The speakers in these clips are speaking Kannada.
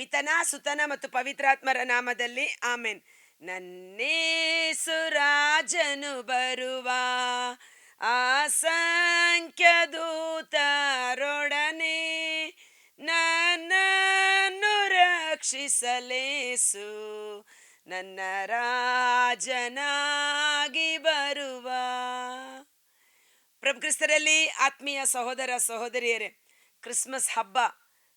ಪಿತನ, ಸುತನ ಮತ್ತು ಪವಿತ್ರಾತ್ಮರ ನಾಮದಲ್ಲಿ ಆಮೇನ್. ನನ್ನೇಸುರಾಜನು ಬರುವ ಅಸಂಖ್ಯ ದೂತರೊಡನೆ ನನ್ನನ್ನು ರಕ್ಷಿಸಲೇಸು. ನನ್ನ ರಾಜನಾಗಿ ಬರುವ. ಪ್ರಭು ಕ್ರಿಸ್ತರಲ್ಲಿ ಆತ್ಮೀಯ ಸಹೋದರ ಸಹೋದರಿಯರೇ, ಕ್ರಿಸ್ಮಸ್ ಹಬ್ಬ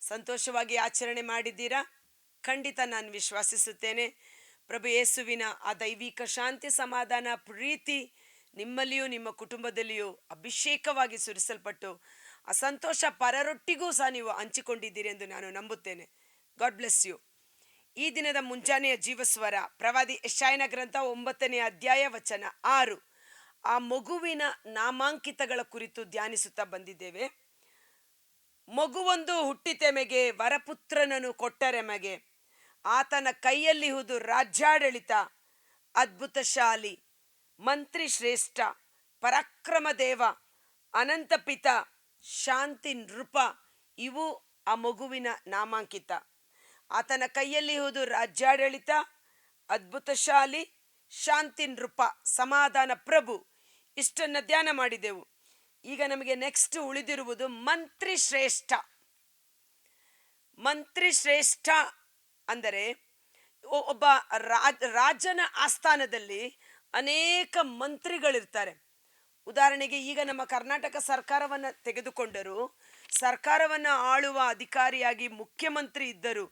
ಸಂತೋಷವಾಗಿ ಆಚರಣೆ ಮಾಡಿದ್ದೀರಾ? ಖಂಡಿತ ನಾನು ವಿಶ್ವಾಸಿಸುತ್ತೇನೆ. ಪ್ರಭು ಯೇಸುವಿನ ಆ ದೈವಿಕ ಶಾಂತಿ, ಸಮಾಧಾನ, ಪ್ರೀತಿ ನಿಮ್ಮಲ್ಲಿಯೂ ನಿಮ್ಮ ಕುಟುಂಬದಲ್ಲಿಯೂ ಅಭಿಷೇಕವಾಗಿ ಸುರಿಸಲ್ಪಟ್ಟು ಆ ಸಂತೋಷ ಪರರೊಟ್ಟಿಗೂ ಸಹ ನೀವು ಹಂಚಿಕೊಂಡಿದ್ದೀರಿ ಎಂದು ನಾನು ನಂಬುತ್ತೇನೆ. God bless you. ಈ ದಿನದ ಮುಂಜಾನೆಯ ಜೀವಸ್ವರ, ಪ್ರವಾದಿ ಯಶಾಯನ ಗ್ರಂಥ ಒಂಬತ್ತನೇ ಅಧ್ಯಾಯ ವಚನ ಆರು. ಆ ಮಗುವಿನ ನಾಮಾಂಕಿತಗಳ ಕುರಿತು ಧ್ಯಾನಿಸುತ್ತಾ ಬಂದಿದ್ದೇವೆ. ಮಗುವೊಂದು ಹುಟ್ಟಿತೆಮೆಗೆ ವರಪುತ್ರನನ್ನು ಕೊಟ್ಟರೆಮಗೆ ಆತನ ಕೈಯಲ್ಲಿಹುದು ರಾಜ್ಯಾಡಳಿತ, ಅದ್ಭುತಶಾಲಿ ಮಂತ್ರಿ ಶ್ರೇಷ್ಠ ಪರಾಕ್ರಮ ದೇವ ಅನಂತ ಪಿತ ಶಾಂತಿ ನೃಪ ಇವು ಆ ಮಗುವಿನ ನಾಮಾಂಕಿತ. ಆತನ ಕೈಯಲ್ಲಿಹುದು ರಾಜ್ಯಾಡಳಿತ, ಅದ್ಭುತಶಾಲಿ ಶಾಂತಿ ನೃಪ ಸಮಾಧಾನ ಪ್ರಭು, ಇಷ್ಟನ್ನು ಧ್ಯಾನ ಮಾಡಿದೆವು. ಈಗ ನಮಗೆ ನೆಕ್ಸ್ಟ್ ಉಳಿದಿರುವುದು ಮಂತ್ರಿ ಶ್ರೇಷ್ಠ. ಮಂತ್ರಿ ಶ್ರೇಷ್ಠ ಅಂದರೆ ಒಬ್ಬ ರಾಜ, ರಾಜನ ಆಸ್ಥಾನದಲ್ಲಿ ಅನೇಕ ಮಂತ್ರಿಗಳಿರ್ತಾರೆ. ಉದಾಹರಣೆಗೆ ಈಗ ನಮ್ಮ ಕರ್ನಾಟಕ ಸರ್ಕಾರವನ್ನು ತೆಗೆದುಕೊಂಡರೂ, ಸರ್ಕಾರವನ್ನು ಆಳುವ ಅಧಿಕಾರಿಯಾಗಿ ಮುಖ್ಯಮಂತ್ರಿ ಇದ್ದರು,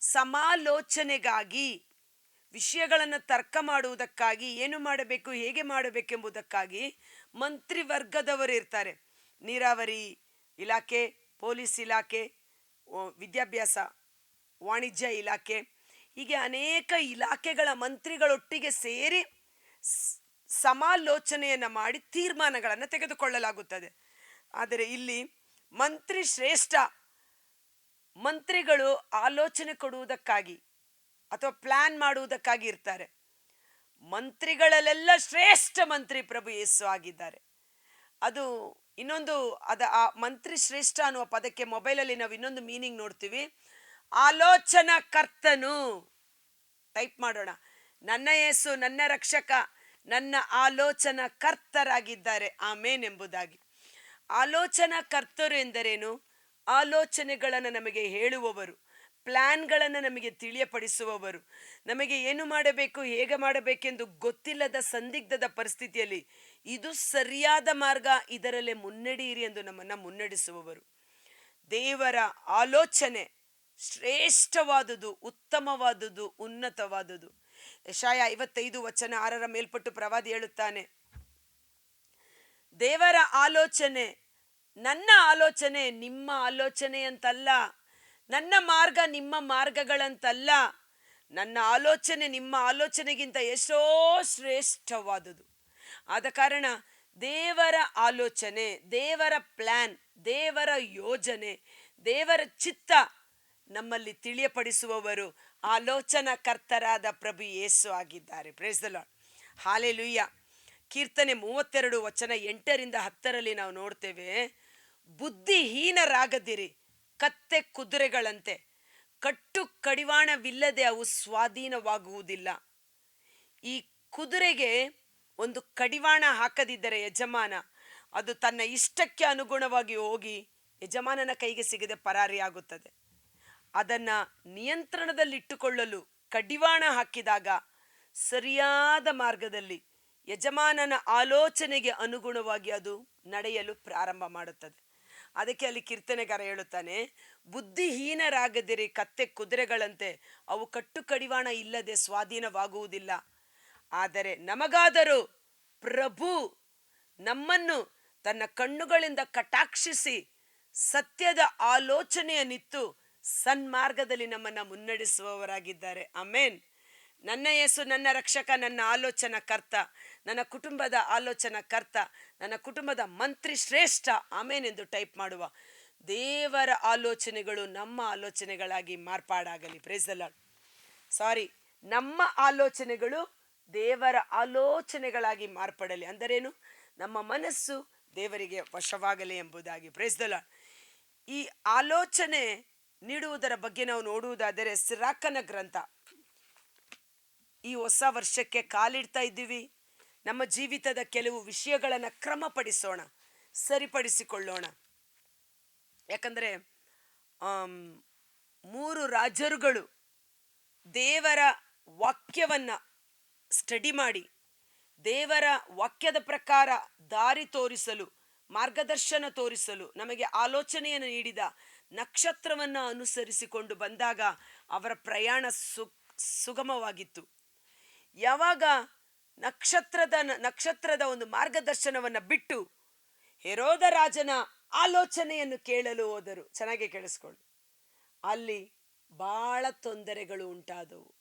ಸಮಾಲೋಚನೆಗಾಗಿ ವಿಷಯಗಳನ್ನು ತರ್ಕ ಮಾಡುವುದಕ್ಕಾಗಿ, ಏನು ಮಾಡಬೇಕು, ಹೇಗೆ ಮಾಡಬೇಕೆಂಬುದಕ್ಕಾಗಿ ಮಂತ್ರಿವರ್ಗದವರು ಇರ್ತಾರೆ. ನೀರಾವರಿ ಇಲಾಖೆ, ಪೊಲೀಸ್ ಇಲಾಖೆ ವಿದ್ಯಾಭ್ಯಾಸ, ವಾಣಿಜ್ಯ ಇಲಾಖೆ, ಹೀಗೆ ಅನೇಕ ಇಲಾಖೆಗಳ ಮಂತ್ರಿಗಳೊಟ್ಟಿಗೆ ಸೇರಿ ಸಮಾಲೋಚನೆಯನ್ನು ಮಾಡಿ ತೀರ್ಮಾನಗಳನ್ನು ತೆಗೆದುಕೊಳ್ಳಲಾಗುತ್ತದೆ. ಆದರೆ ಇಲ್ಲಿ ಮಂತ್ರಿ ಶ್ರೇಷ್ಠ ಮಂತ್ರಿಗಳು ಆಲೋಚನೆ ಕೊಡುವುದಕ್ಕಾಗಿ ಅಥವಾ ಪ್ಲಾನ್ ಮಾಡುವುದಕ್ಕಾಗಿ ಇರ್ತಾರೆ. ಮಂತ್ರಿಗಳಲ್ಲೆಲ್ಲ ಶ್ರೇಷ್ಠ ಮಂತ್ರಿ ಪ್ರಭು ಯೇಸು ಆಗಿದ್ದಾರೆ. ಅದು ಇನ್ನೊಂದು ಅದ ಆ ಮಂತ್ರಿ ಶ್ರೇಷ್ಠ ಅನ್ನುವ ಪದಕ್ಕೆ ಮೊಬೈಲಲ್ಲಿ ನಾವು ಇನ್ನೊಂದು ಮೀನಿಂಗ್ ನೋಡ್ತೀವಿ. ಆಲೋಚನಾ ಕರ್ತನು. ಟೈಪ್ ಮಾಡೋಣ. ನನ್ನ ಯೇಸು, ನನ್ನ ರಕ್ಷಕ, ನನ್ನ ಆಲೋಚನಾ ಕರ್ತರಾಗಿದ್ದಾರೆ. ಆಮೇನ್ ಎಂಬುದಾಗಿ. ಆಲೋಚನಾ ಕರ್ತರು ಎಂದರೇನು? ಆಲೋಚನೆಗಳನ್ನು ನಮಗೆ ಹೇಳುವವರು. ಪ್ಲ್ಯಾನ್ಗಳನ್ನು ನಮಗೆ ತಿಳಿಯಪಡಿಸುವವರು. ನಮಗೆ ಏನು ಮಾಡಬೇಕು, ಹೇಗೆ ಮಾಡಬೇಕೆಂದು ಗೊತ್ತಿಲ್ಲದ ಸಂದಿಗ್ಧದ ಪರಿಸ್ಥಿತಿಯಲ್ಲಿ ಇದು ಸರಿಯಾದ ಮಾರ್ಗ, ಇದರಲ್ಲೇ ಮುನ್ನಡೆಯಿರಿ ಎಂದು ನಮ್ಮನ್ನು ಮುನ್ನಡೆಸುವವರು. ದೇವರ ಆಲೋಚನೆ ಶ್ರೇಷ್ಠವಾದುದು, ಉತ್ತಮವಾದುದು, ಉನ್ನತವಾದುದು. ಯಶಾಯ ಐವತ್ತೈದು ವಚನ ಆರರ ಮೇಲ್ಪಟ್ಟು ಪ್ರವಾದಿ ಹೇಳುತ್ತಾನೆ, ದೇವರ ಆಲೋಚನೆ ನನ್ನ ಆಲೋಚನೆ, ನಿಮ್ಮ ಆಲೋಚನೆ ಅಂತಲ್ಲ. ನನ್ನ ಮಾರ್ಗ ನಿಮ್ಮ ಮಾರ್ಗಗಳಂತಲ್ಲ. ನನ್ನ ಆಲೋಚನೆ ನಿಮ್ಮ ಆಲೋಚನೆಗಿಂತ ಎಷ್ಟೋ ಶ್ರೇಷ್ಠವಾದುದು. ಆದ ಕಾರಣ ದೇವರ ಆಲೋಚನೆ, ದೇವರ ಪ್ಲ್ಯಾನ್ ದೇವರ ಯೋಜನೆ, ದೇವರ ಚಿತ್ತ ನಮ್ಮಲ್ಲಿ ತಿಳಿಯಪಡಿಸುವವರು ಆಲೋಚನಾ ಕರ್ತರಾದ ಪ್ರಭು ಯೇಸು ಆಗಿದ್ದಾರೆ. ಪ್ರೇಸ್ ಹಾಲೆ ಲುಯ್ಯ ಕೀರ್ತನೆ ಮೂವತ್ತೆರಡು ವಚನ ಎಂಟರಿಂದ ಹತ್ತರಲ್ಲಿ ನಾವು ನೋಡ್ತೇವೆ, ಬುದ್ಧಿಹೀನರಾಗದಿರಿ ಕತ್ತೆ ಕುದುರೆಗಳಂತೆ. ಕಟ್ಟು ಕಡಿವಾಣವಿಲ್ಲದೆ ಅವು ಸ್ವಾಧೀನವಾಗುವುದಿಲ್ಲ. ಈ ಕುದುರೆಗೆ ಒಂದು ಕಡಿವಾಣ ಹಾಕದಿದ್ದರೆ ಯಜಮಾನ, ಅದು ತನ್ನ ಇಷ್ಟಕ್ಕೆ ಅನುಗುಣವಾಗಿ ಹೋಗಿ ಯಜಮಾನನ ಕೈಗೆ ಸಿಗದೆ ಪರಾರಿಯಾಗುತ್ತದೆ. ಅದನ್ನು ನಿಯಂತ್ರಣದಲ್ಲಿಟ್ಟುಕೊಳ್ಳಲು ಕಡಿವಾಣ ಹಾಕಿದಾಗ ಸರಿಯಾದ ಮಾರ್ಗದಲ್ಲಿ ಯಜಮಾನನ ಆಲೋಚನೆಗೆ ಅನುಗುಣವಾಗಿ ಅದು ನಡೆಯಲು ಪ್ರಾರಂಭ ಮಾಡುತ್ತದೆ. ಅದಕ್ಕೆ ಅಲ್ಲಿ ಕೀರ್ತನೆಗಾರ ಹೇಳುತ್ತಾನೆ, ಬುದ್ಧಿಹೀನರಾಗದಿರಿ ಕತ್ತೆ ಕುದುರೆಗಳಂತೆ, ಅವು ಕಟ್ಟು ಕಡಿವಾಣ ಇಲ್ಲದೆ ಸ್ವಾಧೀನವಾಗುವುದಿಲ್ಲ. ಆದರೆ ನಮಗಾದರೂ ಪ್ರಭು ನಮ್ಮನ್ನು ತನ್ನ ಕಣ್ಣುಗಳಿಂದ ಕಟಾಕ್ಷಿಸಿ ಸತ್ಯದ ಆಲೋಚನೆಯ ನಿತ್ತು ಸನ್ಮಾರ್ಗದಲ್ಲಿ ನಮ್ಮನ್ನು ಮುನ್ನಡೆಸುವವರಾಗಿದ್ದಾರೆ. ಅಮೇನ್ ನನ್ನ ಯೇಸು, ನನ್ನ ರಕ್ಷಕ, ನನ್ನ ಆಲೋಚನಾ ಕರ್ತ. ನನ್ನ ಕುಟುಂಬದ ಆಲೋಚನಾ ಕರ್ತ, ನನ್ನ ಕುಟುಂಬದ ಮಂತ್ರಿ ಶ್ರೇಷ್ಠ ಆಮೇನೆಂದು ಟೈಪ್ ಮಾಡುವ. ದೇವರ ಆಲೋಚನೆಗಳು ನಮ್ಮ ಆಲೋಚನೆಗಳಾಗಿ ಮಾರ್ಪಾಡಾಗಲಿ. ಪ್ರೇಸಲ್ಲ ಸಾರಿ ನಮ್ಮ ಆಲೋಚನೆಗಳು ದೇವರ ಆಲೋಚನೆಗಳಾಗಿ ಮಾರ್ಪಡಲಿ. ಅಂದರೇನು? ನಮ್ಮ ಮನಸ್ಸು ದೇವರಿಗೆ ವಶವಾಗಲಿ ಎಂಬುದಾಗಿ. ಪ್ರೇಸ್ದಲ್ಲ ಈ ಆಲೋಚನೆ ನೀಡುವುದರ ಬಗ್ಗೆ ನಾವು ನೋಡುವುದಾದರೆ ಸಿರಾಕನ ಗ್ರಂಥ. ಈ ಹೊಸ ವರ್ಷಕ್ಕೆ ಕಾಲಿಡ್ತಾ ಇದ್ದೀವಿ. ನಮ್ಮ ಜೀವಿತದ ಕೆಲವು ವಿಷಯಗಳನ್ನು ಕ್ರಮಪಡಿಸೋಣ, ಸರಿಪಡಿಸಿಕೊಳ್ಳೋಣ. ಯಾಕಂದರೆ ಮೂರು ರಾಜರುಗಳು ದೇವರ ವಾಕ್ಯವನ್ನು ಸ್ಟಡಿ ಮಾಡಿ, ದೇವರ ವಾಕ್ಯದ ಪ್ರಕಾರ ದಾರಿ ತೋರಿಸಲು, ಮಾರ್ಗದರ್ಶನ ತೋರಿಸಲು ನಮಗೆ ಆಲೋಚನೆಯನ್ನು ನೀಡಿದ ನಕ್ಷತ್ರವನ್ನು ಅನುಸರಿಸಿಕೊಂಡು ಬಂದಾಗ ಅವರ ಪ್ರಯಾಣ ಸು ಸುಗಮವಾಗಿತ್ತು. ಯಾವಾಗ ನಕ್ಷತ್ರದ ನಕ್ಷತ್ರದ ಒಂದು ಮಾರ್ಗದರ್ಶನವನ್ನು ಬಿಟ್ಟು ಹೆರೋದ ರಾಜನ ಆಲೋಚನೆಯನ್ನು ಕೇಳಲು ಹೋದರು. ಚೆನ್ನಾಗಿ ಕೇಳಿಸ್ಕೊಳ್ಳಿ. ಅಲ್ಲಿ ಬಹಳ ತೊಂದರೆಗಳು ಉಂಟಾದವು.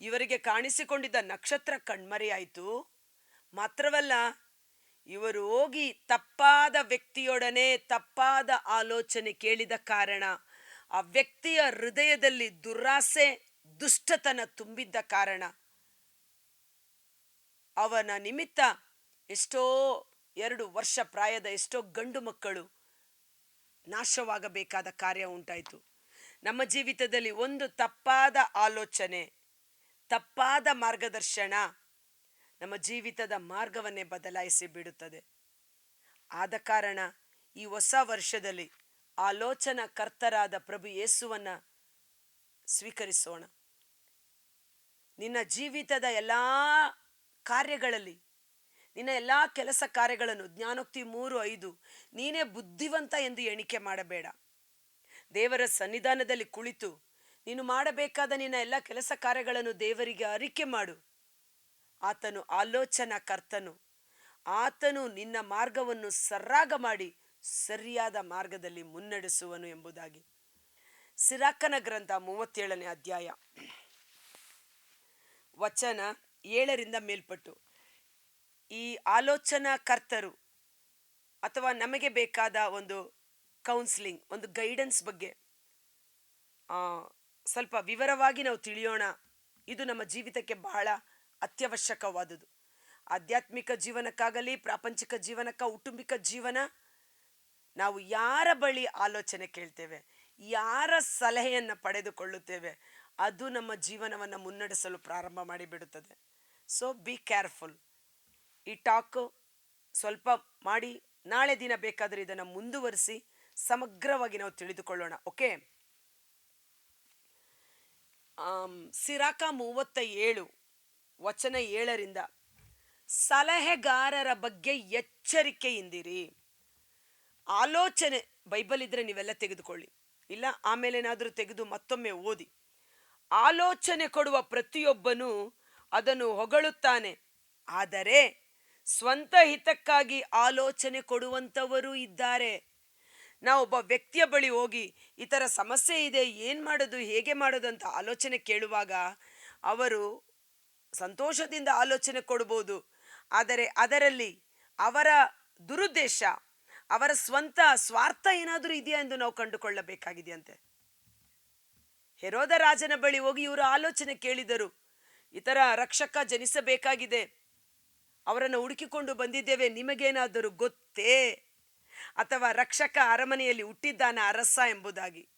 ಇವರಿಗೆ ಕಾಣಿಸಿಕೊಂಡಿದ್ದ ನಕ್ಷತ್ರ ಕಣ್ಮರೆಯಾಯಿತು. ಮಾತ್ರವಲ್ಲ, ಇವರು ಹೋಗಿ ತಪ್ಪಾದ ವ್ಯಕ್ತಿಯೊಡನೆ ತಪ್ಪಾದ ಆಲೋಚನೆ ಕೇಳಿದ ಕಾರಣ ಆ ವ್ಯಕ್ತಿಯ ಹೃದಯದಲ್ಲಿ ದುರಾಸೆ ದುಷ್ಟತನ ತುಂಬಿದ್ದ ಕಾರಣ ಅವನ ನಿಮಿತ್ತ ಎಷ್ಟೋ ಎರಡು ವರ್ಷ ಪ್ರಾಯದ ಎಷ್ಟೋ ಗಂಡು ಮಕ್ಕಳು ನಾಶವಾಗಬೇಕಾದ ಕಾರ್ಯ ಉಂಟಾಯಿತು. ನಮ್ಮ ಜೀವಿತದಲ್ಲಿ ಒಂದು ತಪ್ಪಾದ ಆಲೋಚನೆ, ತಪ್ಪಾದ ಮಾರ್ಗದರ್ಶನ ನಮ್ಮ ಜೀವಿತದ ಮಾರ್ಗವನ್ನೇ ಬದಲಾಯಿಸಿ ಬಿಡುತ್ತದೆ. ಆದ ಕಾರಣ ಈ ಹೊಸ ವರ್ಷದಲ್ಲಿ ಆಲೋಚನಾ ಕರ್ತರಾದ ಪ್ರಭು ಯೇಸುವನ್ನ ಸ್ವೀಕರಿಸೋಣ. ನಿನ್ನ ಜೀವಿತದ ಎಲ್ಲ ಕಾರ್ಯಗಳಲ್ಲಿ, ನಿನ್ನ ಎಲ್ಲ ಕೆಲಸ ಕಾರ್ಯಗಳನ್ನು, ಜ್ಞಾನೋಕ್ತಿ ಮೂರು ಐದು, ನೀನೇ ಬುದ್ಧಿವಂತ ಎಂದು ಎಣಿಕೆ ಮಾಡಬೇಡ. ದೇವರ ಸನ್ನಿಧಾನದಲ್ಲಿ ಕುಳಿತು, ನೀನು ಮಾಡಬೇಕಾದ ನಿನ್ನ ಎಲ್ಲ ಕೆಲಸ ಕಾರ್ಯಗಳನ್ನು ದೇವರಿಗೆ ಅರಿಕೆ ಮಾಡು. ಆತನು ಆಲೋಚನಾ ಕರ್ತನು. ಆತನು ನಿನ್ನ ಮಾರ್ಗವನ್ನು ಸರಾಗ ಮಾಡಿ ಸರಿಯಾದ ಮಾರ್ಗದಲ್ಲಿ ಮುನ್ನಡೆಸುವನು ಎಂಬುದಾಗಿ. ಸಿರಾಕನ ಗ್ರಂಥ ಮೂವತ್ತೇಳನೇ ಅಧ್ಯಾಯ. ವಚನ ಏಳರಿಂದ ಮೇಲ್ಪಟ್ಟು, ಈ ಆಲೋಚನಾ ಕರ್ತರು ಅಥವಾ ನಮಗೆ ಬೇಕಾದ ಒಂದು ಕೌನ್ಸಿಲಿಂಗ್ ಒಂದು ಗೈಡೆನ್ಸ್ ಬಗ್ಗೆ ಸ್ವಲ್ಪ ವಿವರವಾಗಿ ನಾವು ತಿಳಿಯೋಣ. ಇದು ನಮ್ಮ ಜೀವಿತಕ್ಕೆ ಬಹಳ ಅತ್ಯವಶ್ಯಕವಾದುದು ಆಧ್ಯಾತ್ಮಿಕ ಜೀವನಕ್ಕಾಗಲಿ, ಪ್ರಾಪಂಚಿಕ ಜೀವನಕ್ಕ ಕೌಟುಂಬಿಕ ಜೀವನ, ನಾವು ಯಾರ ಬಳಿ ಆಲೋಚನೆ ಕೇಳ್ತೇವೆ? ಯಾರ ಸಲಹೆಯನ್ನು ಪಡೆದುಕೊಳ್ಳುತ್ತೇವೆ? ಅದು ನಮ್ಮ ಜೀವನವನ್ನು ಮುನ್ನಡೆಸಲು ಪ್ರಾರಂಭ ಮಾಡಿಬಿಡುತ್ತದೆ. ಸೊ ಬಿ ಕೇರ್ಫುಲ್ ಈ ಟಾಕ್ ಸ್ವಲ್ಪ ಮಾಡಿ, ನಾಳೆ ದಿನ ಬೇಕಾದರೆ ಇದನ್ನು ಮುಂದುವರಿಸಿ ಸಮಗ್ರವಾಗಿ ನಾವು ತಿಳಿದುಕೊಳ್ಳೋಣ ಓಕೆ ಸಿರಾಕ ಮೂವತ್ತ ಏಳು ವಚನ ಏಳರಿಂದ, ಸಲಹೆಗಾರರ ಬಗ್ಗೆ ಎಚ್ಚರಿಕೆಯಿಂದಿರಿ ಆಲೋಚನೆ, ಬೈಬಲ್ ಇದ್ರೆ ನೀವೆಲ್ಲ ತೆಗೆದುಕೊಳ್ಳಿ. ಇಲ್ಲ ಆಮೇಲೇನಾದರೂ ತೆಗೆದು ಮತ್ತೊಮ್ಮೆ ಓದಿ. ಆಲೋಚನೆ ಕೊಡುವ ಪ್ರತಿಯೊಬ್ಬನು ಅದನ್ನು ಹೊಗಳುತ್ತಾನೆ. ಆದರೆ ಸ್ವಂತ ಹಿತಕ್ಕಾಗಿ ಆಲೋಚನೆ ಕೊಡುವಂಥವರೂ ಇದ್ದಾರೆ. ನಾವು ಒಬ್ಬ ವ್ಯಕ್ತಿಯ ಬಳಿ ಹೋಗಿ ಈ ಸಮಸ್ಯೆ ಇದೆ, ಏನು ಮಾಡೋದು, ಹೇಗೆ ಮಾಡೋದು ಅಂತ ಆಲೋಚನೆ ಕೇಳುವಾಗ ಅವರು ಸಂತೋಷದಿಂದ ಆಲೋಚನೆ ಕೊಡ್ಬೋದು. ಆದರೆ ಅದರಲ್ಲಿ ಅವರ ದುರುದ್ದೇಶ, ಅವರ ಸ್ವಂತ ಸ್ವಾರ್ಥ ಏನಾದರೂ ಇದೆಯಾ ಎಂದು ನಾವು ಕಂಡುಕೊಳ್ಳಬೇಕಾಗಿದೆಯಂತೆ. ಹೆರೋದ ರಾಜನ ಬಳಿ ಹೋಗಿ ಇವರು ಆಲೋಚನೆ ಕೇಳಿದರು. ಇತರ ರಕ್ಷಕ ಜನಿಸಬೇಕಾಗಿದೆ. ಅವರನ್ನು ಹುಡುಕಿಕೊಂಡು ಬಂದಿದ್ದೇವೆ, ನಿಮಗೇನಾದರೂ ಗೊತ್ತೇ? ಅಥವಾ ರಕ್ಷಕ ಅರಮನೆಯಲ್ಲಿ ಹುಟ್ಟಿದ್ದಾನ ಅರಸ ಎಂಬುದಾಗಿ?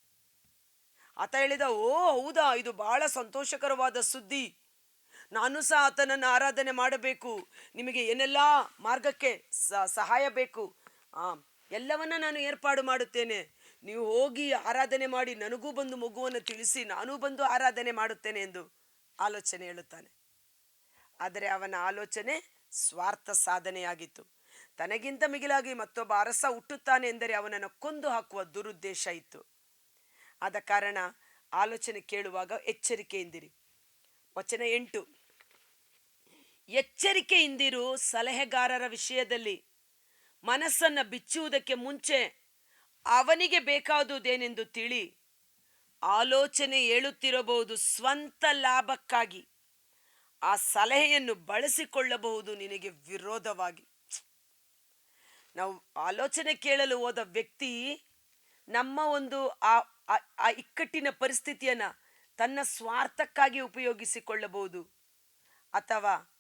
ಆತ ಹೇಳಿದ, ಓ, ಹೌದಾ, ಇದು ಬಹಳ ಸಂತೋಷಕರವಾದ ಸುದ್ದಿ. ನಾನು ಸಹ ಆತನನ್ನು ಆರಾಧನೆ ಮಾಡಬೇಕು. ನಿಮಗೆ ಏನೆಲ್ಲ ಮಾರ್ಗಕ್ಕೆ ಸಹಾಯ ಬೇಕು? ಎಲ್ಲವನ್ನ ನಾನು ಏರ್ಪಾಡು ಮಾಡುತ್ತೇನೆ. ನೀವು ಹೋಗಿ ಆರಾಧನೆ ಮಾಡಿ ನನಗೂ ಬಂದು ಮಗುವನ್ನು ತಿಳಿಸಿ ನಾನೂ ಬಂದು ಆರಾಧನೆ ಮಾಡುತ್ತೇನೆ ಎಂದು ಆಲೋಚನೆ ಹೇಳುತ್ತಾನೆ. ಆದರೆ ಅವನ ಆಲೋಚನೆ ಸ್ವಾರ್ಥ ಸಾಧನೆಯಾಗಿತ್ತು. ತನಗಿಂತ ಮಿಗಿಲಾಗಿ ಮತ್ತೊಬ್ಬ ಅರಸ ಹುಟ್ಟುತ್ತಾನೆ ಎಂದರೆ ಅವನನ್ನು ಕೊಂದು ಹಾಕುವ ದುರುದ್ದೇಶ ಇತ್ತು. ಆದ ಕಾರಣ ಆಲೋಚನೆ ಕೇಳುವಾಗ ಎಚ್ಚರಿಕೆಯಿಂದಿರಿ. ವಚನ ಎಂಟು. ಎಚ್ಚರಿಕೆಯಿಂದಿರು ಸಲಹೆಗಾರರ ವಿಷಯದಲ್ಲಿ ಮನಸ್ಸನ್ನು ಬಿಚ್ಚುವುದಕ್ಕೆ ಮುಂಚೆ ಅವನಿಗೆ ಬೇಕಾದುದೇನೆಂದು ತಿಳಿ ಆಲೋಚನೆ ಹೇಳುತ್ತಿರಬಹುದು ಸ್ವಂತ ಲಾಭಕ್ಕಾಗಿ. ಆ ಸಲಹೆಯನ್ನು ಬಳಸಿಕೊಳ್ಳಬಹುದು ನಿನಗೆ ವಿರೋಧವಾಗಿ. ನಾವು ಆಲೋಚನೆ ಕೇಳಲು ಹೋದ ವ್ಯಕ್ತಿ ನಮ್ಮ ಒಂದು ಆ, ಆ- ಇಕ್ಕಟ್ಟಿನ ಪರಿಸ್ಥಿತಿಯನ್ನ ತನ್ನ ಸ್ವಾರ್ಥಕ್ಕಾಗಿ ಉಪಯೋಗಿಸಿಕೊಳ್ಳಬಹುದು. ಅಥವಾ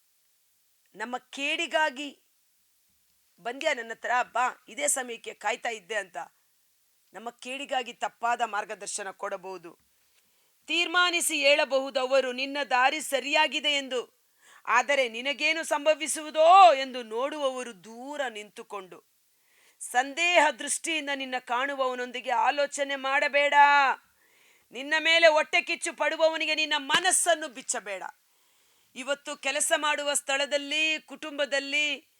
ನಮ್ಮ ಕೇಡಿಗಾಗಿ, ಬಂದ್ಯಾ ನನ್ನ ಹತ್ರ ಬಾ, ಇದೇ ಸಮಯಕ್ಕೆ ಕಾಯ್ತಾ ಇದ್ದೆ ಅಂತ ನಮ್ಮ ಕೇಳಿಗಾಗಿ ತಪ್ಪಾದ ಮಾರ್ಗದರ್ಶನ ಕೊಡಬಹುದು. ತೀರ್ಮಾನಿಸಿ ಹೇಳಬಹುದವರು ನಿನ್ನ ದಾರಿ ಸರಿಯಾಗಿದೆ ಎಂದು. ಆದರೆ ನಿನಗೇನು ಸಂಭವಿಸುವುದೋ ಎಂದು ನೋಡುವವರು ದೂರ ನಿಂತುಕೊಂಡು. ಸಂದೇಹ ದೃಷ್ಟಿಯಿಂದ ನಿನ್ನ ಕಾಣುವವನೊಂದಿಗೆ ಆಲೋಚನೆ ಮಾಡಬೇಡ. ನಿನ್ನ ಮೇಲೆ ಹೊಟ್ಟೆ ಕಿಚ್ಚು ಪಡುವವನಿಗೆ ನಿನ್ನ ಮನಸ್ಸನ್ನು ಬಿಚ್ಚಬೇಡ. ಇವತ್ತು ಕೆಲಸ ಮಾಡುವ ಸ್ಥಳದಲ್ಲಿ, ಕುಟುಂಬದಲ್ಲಿ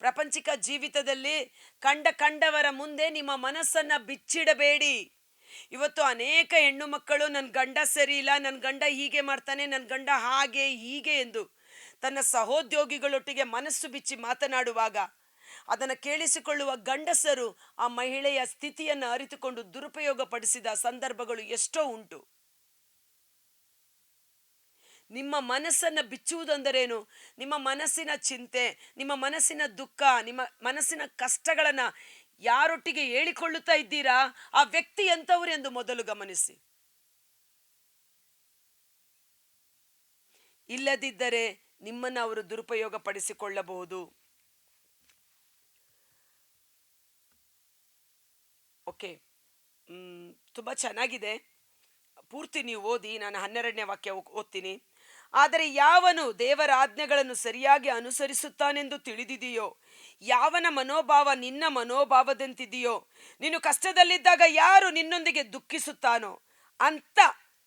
ಪ್ರಾಪಂಚಿಕ ಜೀವಿತದಲ್ಲಿ ಕಂಡ ಕಂಡವರ ಮುಂದೆ ನಿಮ್ಮ ಮನಸ್ಸನ್ನ ಬಿಚ್ಚಿಡಬೇಡಿ. ಇವತ್ತು ಅನೇಕ ಹೆಣ್ಣು ಮಕ್ಕಳು ನನ್ನ ಗಂಡ ಸರಿ ಇಲ್ಲ ನನ್ನ ಗಂಡ ಹೀಗೆ ಮಾಡ್ತಾನೆ ನನ್ನ ಗಂಡ ಹಾಗೆ ಹೀಗೆ ಎಂದು ತನ್ನ ಸಹೋದ್ಯೋಗಿಗಳೊಟ್ಟಿಗೆ ಮನಸ್ಸು ಬಿಚ್ಚಿ ಮಾತನಾಡುವಾಗ ಅದನ್ನು ಕೇಳಿಸಿಕೊಳ್ಳುವ ಗಂಡಸರು ಆ ಮಹಿಳೆಯ ಸ್ಥಿತಿಯನ್ನು ಅರಿತುಕೊಂಡು ದುರುಪಯೋಗ ಪಡಿಸಿದ ಸಂದರ್ಭಗಳು ಎಷ್ಟೋ ಉಂಟು. ನಿಮ್ಮ ಮನಸ್ಸನ್ನು ಬಿಚ್ಚುವುದೆಂದರೇನು? ನಿಮ್ಮ ಮನಸ್ಸಿನ ಚಿಂತೆ, ನಿಮ್ಮ ಮನಸ್ಸಿನ ದುಃಖ, ನಿಮ್ಮ ಮನಸ್ಸಿನ ಕಷ್ಟಗಳನ್ನು ಯಾರೊಟ್ಟಿಗೆ ಹೇಳಿಕೊಳ್ಳುತ್ತಾ ಇದ್ದೀರಾ? ಆ ವ್ಯಕ್ತಿ ಎಂಥವ್ರು ಎಂದು ಮೊದಲು ಗಮನಿಸಿ. ಇಲ್ಲದಿದ್ದರೆ ನಿಮ್ಮನ್ನು ಅವರು ದುರುಪಯೋಗ ಪಡಿಸಿಕೊಳ್ಳಬಹುದು ಓಕೆ ತುಂಬ ಚೆನ್ನಾಗಿದೆ. ಪೂರ್ತಿ ನೀವು ಓದಿ, ನಾನು ಹನ್ನೆರಡನೇ ವಾಕ್ಯ ಓದ್ತೀನಿ. ಆದರೆ ಯಾವನು ದೇವರ ಆಜ್ಞೆಗಳನ್ನು ಸರಿಯಾಗಿ ಅನುಸರಿಸುತ್ತಾನೆಂದು ತಿಳಿದಿದೆಯೋ? ಯಾವನ ಮನೋಭಾವ ನಿನ್ನ ಮನೋಭಾವದಂತಿದೆಯೋ? ನೀನು ಕಷ್ಟದಲ್ಲಿದ್ದಾಗ ಯಾರು ನಿನ್ನೊಂದಿಗೆ ದುಃಖಿಸುತ್ತಾನೋ? ಅಂತ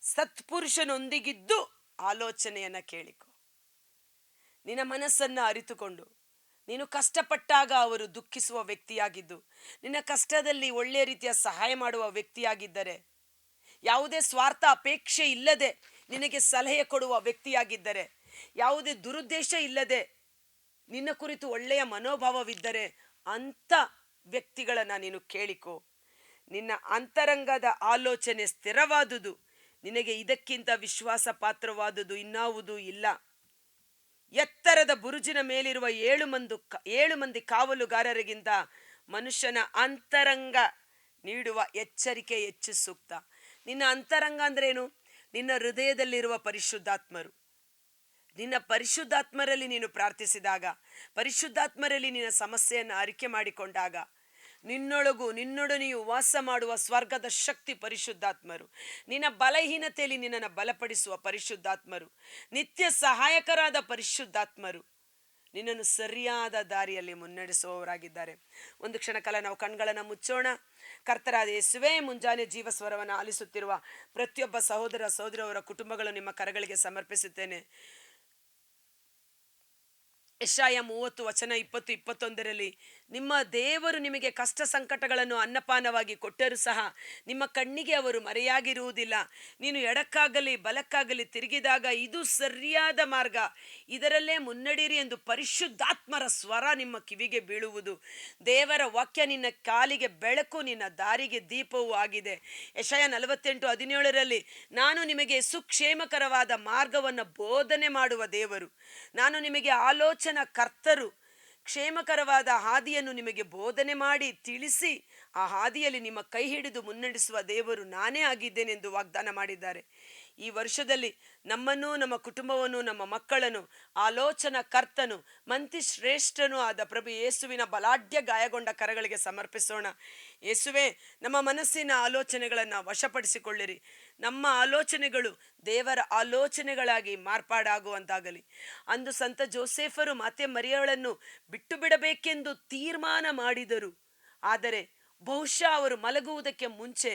ಸತ್ಪುರುಷನೊಂದಿಗಿದ್ದು ಆಲೋಚನೆಯನ್ನ ಕೇಳಿಕೊ. ನಿನ್ನ ಮನಸ್ಸನ್ನು ಅರಿತುಕೊಂಡು, ನೀನು ಕಷ್ಟಪಟ್ಟಾಗ ಅವರು ದುಃಖಿಸುವ ವ್ಯಕ್ತಿಯಾಗಿದ್ದು, ನಿನ್ನ ಕಷ್ಟದಲ್ಲಿ ಒಳ್ಳೆಯ ರೀತಿಯ ಸಹಾಯ ಮಾಡುವ ವ್ಯಕ್ತಿಯಾಗಿದ್ದರೆ, ಯಾವುದೇ ಸ್ವಾರ್ಥ ಅಪೇಕ್ಷೆ ಇಲ್ಲದೆ ನಿನಗೆ ಸಲಹೆ ಕೊಡುವ ವ್ಯಕ್ತಿಯಾಗಿದ್ದರೆ, ಯಾವುದೇ ದುರುದ್ದೇಶ ಇಲ್ಲದೆ ನಿನ್ನ ಕುರಿತು ಒಳ್ಳೆಯ ಮನೋಭಾವವಿದ್ದರೆ ಅಂಥ ವ್ಯಕ್ತಿಗಳನ್ನು ನೀನು ಕೇಳಿಕೋ. ನಿನ್ನ ಅಂತರಂಗದ ಆಲೋಚನೆ ಸ್ಥಿರವಾದುದು. ನಿನಗೆ ಇದಕ್ಕಿಂತ ವಿಶ್ವಾಸ ಪಾತ್ರವಾದುದು, ಇನ್ನಾವುದೂ ಇಲ್ಲ. ಎತ್ತರದ ಬುರುಜಿನ ಮೇಲಿರುವ ಏಳು ಮಂದು ಏಳು ಮಂದಿ ಕಾವಲುಗಾರರಿಗಿಂತ ಮನುಷ್ಯನ ಅಂತರಂಗ ನೀಡುವ ಎಚ್ಚರಿಕೆ ಹೆಚ್ಚು ಸೂಕ್ತ. ನಿನ್ನ ಅಂತರಂಗ ಅಂದ್ರೇನು? ನಿನ್ನ ಹೃದಯದಲ್ಲಿರುವ ಪರಿಶುದ್ಧಾತ್ಮರು. ನಿನ್ನ ಪರಿಶುದ್ಧಾತ್ಮರಲ್ಲಿ ನೀನು ಪ್ರಾರ್ಥಿಸಿದಾಗ, ಪರಿಶುದ್ಧಾತ್ಮರಲ್ಲಿ ನಿನ್ನ ಸಮಸ್ಯೆಯನ್ನು ಅರಿಕೆ ಮಾಡಿಕೊಂಡಾಗ, ನಿನ್ನೊಳಗು ನಿನ್ನೊಡನೆಯು ವಾಸ ಮಾಡುವ ಸ್ವರ್ಗದ ಶಕ್ತಿ ಪರಿಶುದ್ಧಾತ್ಮರು. ನಿನ್ನ ಬಲಹೀನತೆಯಲ್ಲಿ ನಿನ್ನನ್ನು ಬಲಪಡಿಸುವ ಪರಿಶುದ್ಧಾತ್ಮರು. ನಿತ್ಯ ಸಹಾಯಕರಾದ ಪರಿಶುದ್ಧಾತ್ಮರು. ನಿನ್ನನ್ನು ಸರಿಯಾದ ದಾರಿಯಲ್ಲಿ ಮುನ್ನಡೆಸುವವರಾಗಿದ್ದಾರೆ. ಒಂದು ಕ್ಷಣಕಾಲ ನಾವು ಕಣ್ಗಳನ್ನು ಮುಚ್ಚೋಣ. ಕರ್ತರಾದ ಯೇಸುವೇ ಮುಂಜಾನೆ ಜೀವ ಸ್ವರವನ್ನು ಆಲಿಸುತ್ತಿರುವ ಪ್ರತಿಯೊಬ್ಬ ಸಹೋದರ ಸಹೋದರವರ ಕುಟುಂಬಗಳು ನಿಮ್ಮ ಕರಗಳಿಗೆ ಸಮರ್ಪಿಸುತ್ತೇನೆ. ಯಶಾಯ ಮೂವತ್ತು ವಚನ ಇಪ್ಪತ್ತು ಇಪ್ಪತ್ತೊಂದರಲ್ಲಿ, ನಿಮ್ಮ ದೇವರು ನಿಮಗೆ ಕಷ್ಟ ಸಂಕಟಗಳನ್ನು ಅನ್ನಪಾನವಾಗಿ ಕೊಟ್ಟರೂ ಸಹ ನಿಮ್ಮ ಕಣ್ಣಿಗೆ ಅವರು ಮರೆಯಾಗಿರುವುದಿಲ್ಲ. ನೀನು ಎಡಕ್ಕಾಗಲಿ ಬಲಕ್ಕಾಗಲಿ ತಿರುಗಿದಾಗ ಇದು ಸರಿಯಾದ ಮಾರ್ಗ. ಇದರಲ್ಲೇ ಮುನ್ನಡೀರಿ ಎಂದು ಪರಿಶುದ್ಧಾತ್ಮರ ಸ್ವರ ನಿಮ್ಮ ಕಿವಿಗೆ ಬೀಳುವುದು. ದೇವರ ವಾಕ್ಯ ನಿನ್ನ ಕಾಲಿಗೆ ಬೆಳಕು, ನಿನ್ನ ದಾರಿಗೆ ದೀಪವೂ ಆಗಿದೆ. ಯಶಯ ನಲವತ್ತೆಂಟು ಹದಿನೇಳರಲ್ಲಿ, ನಾನು ನಿಮಗೆ ಸುಕ್ಷೇಮಕರವಾದ ಮಾರ್ಗವನ್ನು ಬೋಧನೆ ಮಾಡುವ ದೇವರು. ನಾನು ನಿಮಗೆ ಆಲೋಚನಾ ಕರ್ತರು ಕ್ಷೇಮಕರವಾದ ಹಾದಿಯನ್ನು ನಿಮಗೆ ಬೋಧನೆ ಮಾಡಿ ತಿಳಿಸಿ, ಆ ಹಾದಿಯಲ್ಲಿ ನಿಮ್ಮ ಕೈ ಹಿಡಿದು ಮುನ್ನಡೆಸುವ ದೇವರು ನಾನೇ ಆಗಿದ್ದೇನೆಂದು ವಾಗ್ದಾನ ಮಾಡಿದ್ದಾರೆ. ಈ ವರ್ಷದಲ್ಲಿ ನಮ್ಮನ್ನು, ನಮ್ಮ ಕುಟುಂಬವನ್ನು, ನಮ್ಮ ಮಕ್ಕಳನ್ನು, ಆಲೋಚನ ಕರ್ತನು ಮಂತಿ ಶ್ರೇಷ್ಠನೂ ಆದ ಪ್ರಭು ಯೇಸುವಿನ ಬಲಾಢ್ಯ ಗಾಯಗೊಂಡ ಕರಗಳಿಗೆ ಸಮರ್ಪಿಸೋಣ. ಯೇಸುವೆ, ನಮ್ಮ ಮನಸ್ಸಿನ ಆಲೋಚನೆಗಳನ್ನು ವಶಪಡಿಸಿಕೊಳ್ಳಿರಿ. ನಮ್ಮ ಆಲೋಚನೆಗಳು ದೇವರ ಆಲೋಚನೆಗಳಾಗಿ ಮಾರ್ಪಾಡಾಗುವಂತಾಗಲಿ. ಅಂದು ಸಂತ ಜೋಸೆಫರು ಮಾತೆ ಮರಿಯಳನ್ನು ಬಿಟ್ಟು ಬಿಡಬೇಕೆಂದು ತೀರ್ಮಾನ ಮಾಡಿದರು. ಆದರೆ ಬಹುಶಃ ಅವರು ಮಲಗುವುದಕ್ಕೆ ಮುಂಚೆ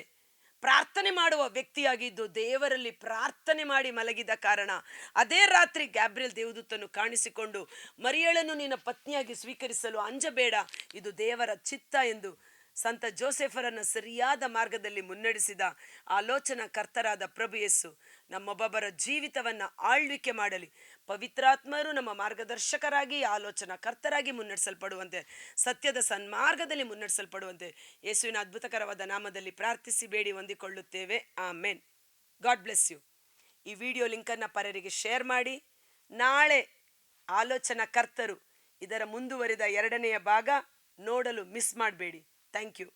ಪ್ರಾರ್ಥನೆ ಮಾಡುವ ವ್ಯಕ್ತಿಯಾಗಿದ್ದು ದೇವರಲ್ಲಿ ಪ್ರಾರ್ಥನೆ ಮಾಡಿ ಮಲಗಿದ ಕಾರಣ ಅದೇ ರಾತ್ರಿ ಗ್ಯಾಬ್ರಿಯಲ್ ದೇವದೂತನು ಕಾಣಿಸಿಕೊಂಡು ಮರಿಯಳನ್ನು ನಿನ್ನ ಪತ್ನಿಯಾಗಿ ಸ್ವೀಕರಿಸಲು ಅಂಜಬೇಡ, ಇದು ದೇವರ ಚಿತ್ತ ಎಂದು ಸಂತ ಜೋಸೆಫರನ್ನು ಸರಿಯಾದ ಮಾರ್ಗದಲ್ಲಿ ಮುನ್ನಡೆಸಿದ ಆಲೋಚನಾ ಕರ್ತರಾದ ಪ್ರಭು ಯೇಸು ನಮ್ಮೊಬ್ಬೊಬ್ಬರ ಜೀವಿತವನ್ನು ಆಳ್ವಿಕೆ ಮಾಡಲಿ. ಪವಿತ್ರಾತ್ಮರು ನಮ್ಮ ಮಾರ್ಗದರ್ಶಕರಾಗಿ, ಆಲೋಚನಾ ಕರ್ತರಾಗಿ ಮುನ್ನಡೆಸಲ್ಪಡುವಂತೆ, ಸತ್ಯದ ಸನ್ಮಾರ್ಗದಲ್ಲಿ ಮುನ್ನಡೆಸಲ್ಪಡುವಂತೆ ಯೇಸುವಿನ ಅದ್ಭುತಕರವಾದ ನಾಮದಲ್ಲಿ ಪ್ರಾರ್ಥಿಸಿ ಬೇಡಿ ಹೊಂದಿಕೊಳ್ಳುತ್ತೇವೆ. Amen God bless you. ಈ ವಿಡಿಯೋ ಲಿಂಕನ್ನು ಪರರಿಗೆ ಶೇರ್ ಮಾಡಿ. ನಾಳೆ ಆಲೋಚನಾ ಕರ್ತರು ಇದರ ಮುಂದುವರಿದ ಎರಡನೆಯ ಭಾಗ ನೋಡಲು ಮಿಸ್ ಮಾಡಬೇಡಿ. Thank you